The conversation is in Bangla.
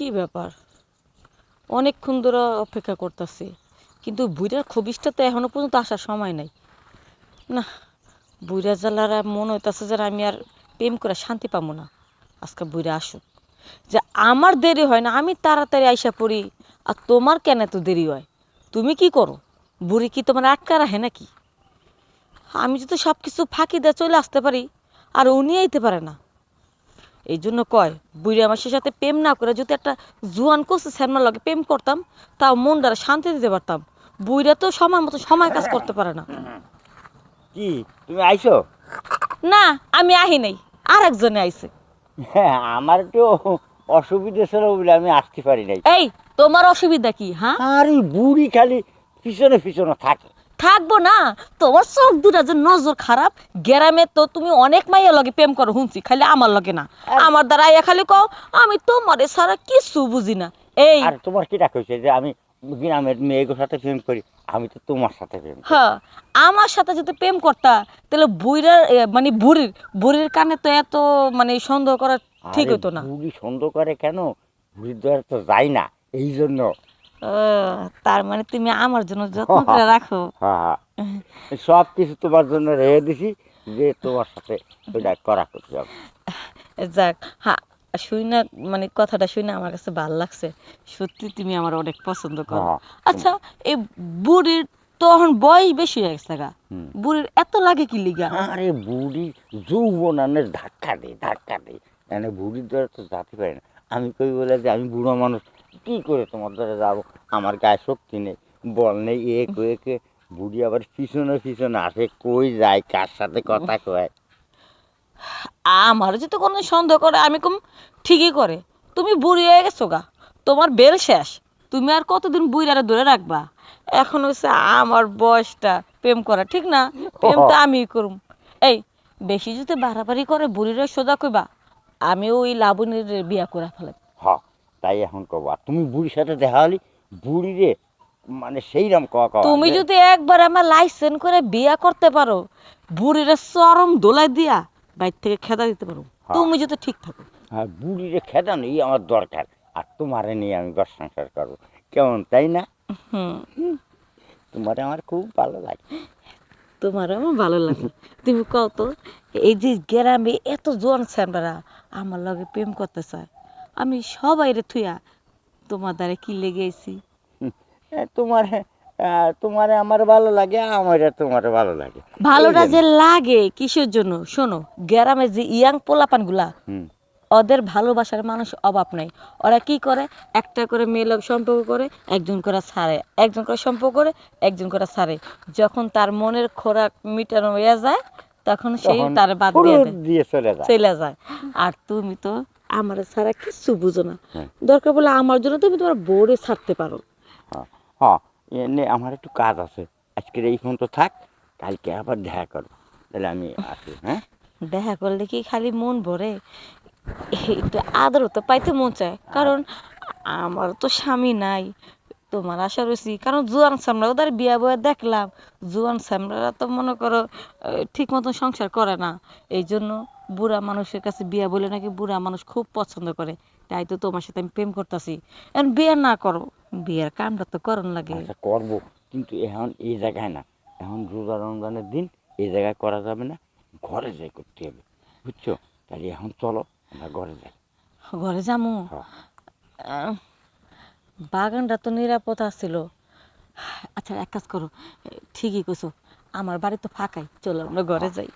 কি ব্যাপার? অনেকক্ষণ ধরে অপেক্ষা করতেছি, কিন্তু বুড়ার খবিসটা তো এখনও পর্যন্ত আসার সময় নাই। না বুড়া জ্বালার মনে হইতেছে যে আমি আর প্রেম করে শান্তি পাবো না। আজকে বুড়া আসুক। যে আমার দেরি হয় না, আমি তাড়াতাড়ি আইসা পড়ি, আর তোমার কেন এত দেরি হয়? তুমি কি করো? বুড়ি কি তোমার আটকা রাখে নাকি? আমি যদি সব কিছু ফাঁকি দিয়ে চলে আসতে পারি, আর উনি আইতে পারে না। এই জন্য কয় বুড়ি আমার সাথে প্রেম না করে যদি একটা জুয়ান কোসে শ্যামনার লগে প্রেম করতাম তাও মনটারে শান্তি দিতে পারতাম। বুড়িরা তো সময় মতো সময় কাজ করতে পারে না। কি তুমি আইছো? না আমি আহি নাই আর একজনে আইছে। হ্যাঁ আমার তো অসুবিধা ছিল বলে আমি আসতে পারি নাই। এই তোমার অসুবিধা কি হ্যাঁ? আরে বুড়ি খালি পিছনে পিছনে থাকে। থাকব না। তোমার চোখ দুটা যে নজর খারাপ গ্রামে তো তুমি অনেক মাইয়া লগে প্রেম করো শুনছি খালি আমার লগে না। আমার দ্বারা খালি কও আমি তোমারে ছাড়া কিছু বুঝি না। এই আর তোমার কি ডাক হয়েছে যে আমি গ্রামের মেয়েগুলোর সাথে প্রেম করি আমি তো তোমার সাথে প্রেম হ্যাঁ আমার সাথে যদি প্রেম করতা তাহলে মানে বুড়ির বুড়ির কানে তো এত মানে সন্দেহ করা ঠিক হতো না। বুড়ি সন্দেহ করে কেন? বুড়ির দ্বারা তো যাই না এই জন্য ও, তার মানে তুমি আমার জন্য যত্ন করে রাখো। হ্যাঁ সব কিছু তোমার জন্য রেখে দিছি যে তোমার সাথে ওইটা করা করতে হবে যাক হ্যাঁ শুই না মানে কথাটা শুই না আমার কাছে ভালো লাগছে। সত্যি তুমি আমার অনেক পছন্দ করো। আচ্ছা এই বুড়ির তো এখন বয়স বেশি হয়ে গেছে গা। বুড়ির এত লাগে কি লিগা? আরে বুড়ি যৌবনানের ধাক্কা দে ধাক্কা দে। মানে বুড়ির দ্বারা তো যেতে পারে না। আমি কই বলে যে আমি বুড়ো মানুষ কি করে তোমার দ্বারা যাব? আমার গায়ে শক্তি নেই বল নেই এ কয়ে কে বুড়ি আবার পিছনে পিছনে আসে কই যায় কার সাথে কথা কয়? আমার যদি কোনো সন্দেহ করে আমি কম ঠিকই করে। তুমি বুড়ি হয়ে গেছো গা তোমার বেল শেষ। তুমি আর কতদিন বুড়ারে ধরে রাখবা? এখন হচ্ছে আমার বয়সটা প্রেম করা ঠিক না? প্রেম তো আমি করুম। এই বেশি যদি বাড়াবাড়ি করে বুড়িরে সোজা কইবা আমি ওই লাবণীর বিয়া করে ফেলাম। তাই এখন কব আর তুমি বুড়ির সাথে দেখা হলি বুড়ি রে মানে সেই রকম কওয়া কওয়া তুমি যদি একবার আমার লাইসেন্স করে বিয়া করতে পারো বুড়িরে চরম দোলাই দিয়া বাইর থেকে খেদা দিতে পারো। হ্যাঁ। তুমি যদি ঠিক থাকো। হ্যাঁ বুড়িরে খেদা নেই আমার দরকার। আর তোমারে নিয়ে আমি ঘর সংসার করব। কেমন তাই না? তোমারে আমার খুব ভালো লাগে। তোমার আমার ভালো লাগে। তুমি কত এই যে গ্রামে এত জোয়ান স্যামরা আমার লগে প্রেম করতে চায় আমি সবাই রে থুয়া তোমার দ্বারা কি লেগেছি? তোমার তোমারে আমার ভালো লাগে আমার তোমার ভালো লাগে। ভালোটা যে লাগে কিসের জন্য? শোনো গ্রামে যে ইয়াং পোলাপানগুলা ওদের ভালোবাসার মানুষ অভাব নাই। ওরা কি করে? একটা করে মেয়ে লোক সম্পর্ক করে একজন করে ছাড়ে। একজন করে সম্পর্ক করে একজন করে ছাড়ে। যখন তার মনের খোরাক মিটানো হয়ে যায় তখন সেই তার বাদ দিয়ে চলে যায়। আর তুমি তো আমার ছাড়া কিছু বুঝো না। হ্যাঁ। দরকার বলে আমার জন্য তুমি তোমার বোর্ডে ছাড়তে পারো। হ্যাঁ, হ্যাঁ এনে আমার একটু কাজ আছে। আজকের এই ফোন তো থাক কালকে আবার দেখা করো তাহলে আমি আসি হ্যাঁ? দেখা করলে কি খালি মন ভরে? একটু আদর তো পাইতে মন চায়। কারণ আমার তো স্বামী নাই তোমার আশা রয়েছি। কারণ জুয়ান সামরা ওদের বিয়া বয়ে দেখলাম। জুয়ান সামরারা তো মনে করো ঠিক মতন সংসার করে না। এই জন্য বুড়া মানুষের কাছে বিয়া বলে নাকি বুড়া মানুষ খুব পছন্দ করে। তাই তো তোমার সাথে আমি প্রেম করতেছি। এখন বিয়ে না করো বিয়ের কামটা তো করণ লাগে। আচ্ছা করব কিন্তু এখন এই জায়গায় না। এখন রোজা রমজানের দিন এই জায়গায় করা যাবে না ঘরে যাই করতে হবে বুঝছ? তাহলে এখন চলো আমরা ঘরে যাই। ঘরে যামু। বাগানটা তো নিরাপদ আছিল। আচ্ছা এক কাজ করো। ঠিকই কইছো আমার বাড়ি তো ফাঁকাই চলো আমরা ঘরে যাই।